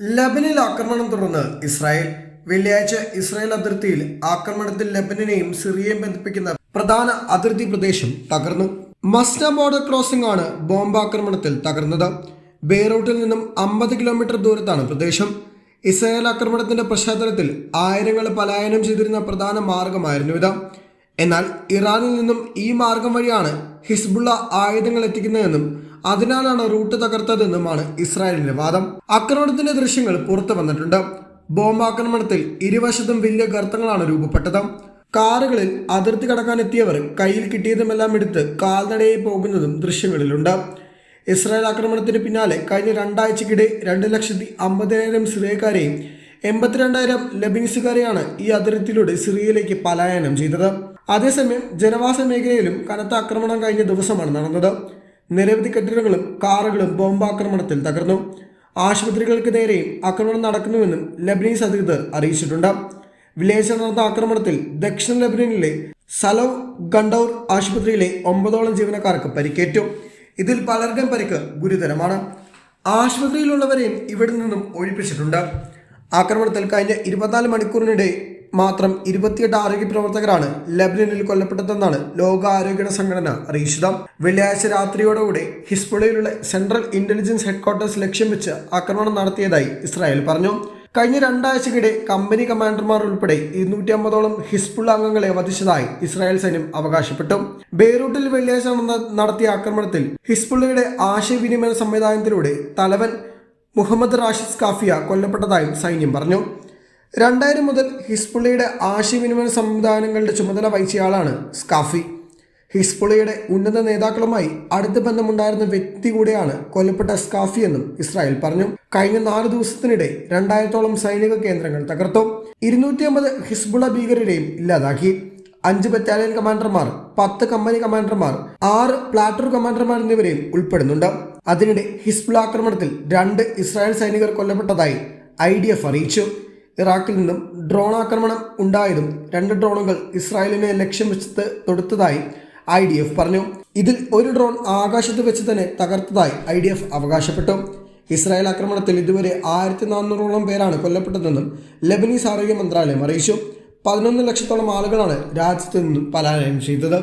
ലബനിൽ ആക്രമണം തുടർന്ന് ഇസ്രായേൽ വെള്ളിയാഴ്ച ഇസ്രായേൽ അതിർത്തിയിൽ ആക്രമണത്തിൽ ലബനെയും സിറിയയും ബന്ധിപ്പിക്കുന്ന പ്രധാന അതിർത്തി പ്രദേശം തകർന്നു. മസ്ന ബോർഡർ ക്രോസിംഗ് ആണ് ബോംബാക്രമണത്തിൽ തകർന്നത്. ബെയ്റൂട്ടിൽ നിന്നും അമ്പത് കിലോമീറ്റർ ദൂരത്താണ് പ്രദേശം. ഇസ്രായേൽ ആക്രമണത്തിന്റെ പശ്ചാത്തലത്തിൽ ആയിരങ്ങൾ പലായനം ചെയ്തിരുന്ന പ്രധാന മാർഗമായിരുന്നു ഇത്. എന്നാൽ ഇറാനിൽ നിന്നും ഈ മാർഗം വഴിയാണ് ഹിസ്ബുള്ള ആയുധങ്ങൾ എത്തിക്കുന്നതെന്നും അതിനാലാണ് റൂട്ട് തകർത്തതെന്നുമാണ് ഇസ്രായേലിന്റെ വാദം. ആക്രമണത്തിന്റെ ദൃശ്യങ്ങൾ പുറത്തു വന്നിട്ടുണ്ട്. ബോംബാക്രമണത്തിൽ ഇരുവശത്തും വലിയ ഗർത്തങ്ങളാണ് രൂപപ്പെട്ടത്. കാറുകളിൽ അതിർത്തി കടക്കാൻ എത്തിയവർ കയ്യിൽ കിട്ടിയതുമെല്ലാം എടുത്ത് കാൽനടയായി പോകുന്നതും ദൃശ്യങ്ങളിലുണ്ട്. ഇസ്രായേൽ ആക്രമണത്തിന് പിന്നാലെ കഴിഞ്ഞ രണ്ടാഴ്ചക്കിടെ രണ്ട് ലക്ഷത്തി അമ്പതിനായിരം സിറിയക്കാരെയും എൺപത്തിരണ്ടായിരം ലബിനിസുകാരെയാണ് ഈ അതിർത്തിയിലൂടെ സിറിയയിലേക്ക് പലായനം ചെയ്തത്. അതേസമയം ജനവാസ മേഖലയിലും കനത്ത ആക്രമണം കഴിഞ്ഞ ദിവസമാണ് നടന്നത്. നിരവധി കെട്ടിടങ്ങളും കാറുകളും ബോംബാക്രമണത്തിൽ തകർന്നു. ആശുപത്രികൾക്ക് നേരെയും ആക്രമണം നടക്കുന്നുവെന്നും ലബനീസ് അധികൃതർ അറിയിച്ചിട്ടുണ്ട്. വില്ലേജിൽ നടന്ന ആക്രമണത്തിൽ ദക്ഷിണ ലബനനിലെ സലവ് ഗണ്ടൌർ ആശുപത്രിയിലെ ഒമ്പതോളം ജീവനക്കാർക്ക് പരിക്കേറ്റു. ഇതിൽ പലർക്കും പരിക്ക് ഗുരുതരമാണ്. ആശുപത്രിയിലുള്ളവരെയും ഇവിടെ നിന്നും ഒഴിപ്പിച്ചിട്ടുണ്ട്. ആക്രമണത്തിൽ കഴിഞ്ഞ ഇരുപത്തിനാല് മണിക്കൂറിനിടെ മാത്രം ഇരുപത്തിയെട്ട് ആരോഗ്യ പ്രവർത്തകരാണ് ലബനനിൽ കൊല്ലപ്പെട്ടതെന്നാണ് ലോകാരോഗ്യ സംഘടന അറിയിച്ചത്. വെള്ളിയാഴ്ച രാത്രിയോടുകൂടി ഹിസ്ബുളയിലുള്ള സെൻട്രൽ ഇന്റലിജൻസ് ഹെഡ്ക്വാർട്ടേഴ്സ് ലക്ഷ്യം വെച്ച് ആക്രമണം നടത്തിയതായി ഇസ്രായേൽ പറഞ്ഞു. കഴിഞ്ഞ രണ്ടാഴ്ചക്കിടെ കമ്പനി കമാൻഡർമാർ ഉൾപ്പെടെ ഇരുന്നൂറ്റി അമ്പതോളം ഹിസ്ബുൾ അംഗങ്ങളെ വധിച്ചതായി ഇസ്രായേൽ സൈന്യം അവകാശപ്പെട്ടു. ബെയ്റൂട്ടിൽ വെള്ളിയാഴ്ച നടത്തിയ ആക്രമണത്തിൽ ഹിസ്ബുള്ളയുടെ ആശയവിനിമയ സംവിധാനത്തിലൂടെ തലവൻ മുഹമ്മദ് റാഷിദ് കാഫിയ കൊല്ലപ്പെട്ടതായും സൈന്യം പറഞ്ഞു. രണ്ടായിരം മുതൽ ഹിസ്ബുള്ളയുടെ ആശയവിനിമയ സംവിധാനങ്ങളുടെ ചുമതല വഹിച്ചയാളാണ് സ്കാഫി. ഹിസ്ബുള്ളയുടെ ഉന്നത നേതാക്കളുമായി അടുത്ത ബന്ധമുണ്ടായിരുന്ന വ്യക്തി കൂടെയാണ് കൊല്ലപ്പെട്ട സ്കാഫി എന്നും ഇസ്രായേൽ പറഞ്ഞു. കഴിഞ്ഞ നാല് ദിവസത്തിനിടെ രണ്ടായിരത്തോളം സൈനിക കേന്ദ്രങ്ങൾ തകർത്തു. ഇരുന്നൂറ്റി അമ്പത് ഹിസ്ബുള്ള ഭീകരരെയും ഇല്ലാതാക്കി. അഞ്ച് ബറ്റാലിയൻ കമാൻഡർമാർ പത്ത് കമ്പനി കമാൻഡർമാർ ആറ് പ്ലാറ്റൂർ കമാൻഡർമാർ എന്നിവരെയും ഉൾപ്പെടുന്നുണ്ട്. അതിനിടെ ഹിസ്ബുൾ ആക്രമണത്തിൽ രണ്ട് ഇസ്രായേൽ സൈനികർ കൊല്ലപ്പെട്ടതായി ഐ ഡി എഫ് അറിയിച്ചു. ഇറാഖിൽ നിന്നും ഡ്രോൺ ആക്രമണം ഉണ്ടായതും രണ്ട് ഡ്രോണുകൾ ഇസ്രായേലിനെ ലക്ഷ്യം വെച്ച് തൊടുത്തതായി ഐ ഡി എഫ് പറഞ്ഞു. ഇതിൽ ഒരു ഡ്രോൺ ആകാശത്ത് വെച്ച് തന്നെ തകർത്തതായി ഐ ഡി എഫ് അവകാശപ്പെട്ടു. ഇസ്രായേൽ ആക്രമണത്തിൽ ഇതുവരെ ആയിരത്തി നാനൂറോളം പേരാണ് കൊല്ലപ്പെട്ടതെന്നും ലബനീസ് ആരോഗ്യ മന്ത്രാലയം അറിയിച്ചു. പതിനൊന്ന് ലക്ഷത്തോളം ആളുകളാണ് രാജ്യത്ത് നിന്നും പലായനം ചെയ്തത്.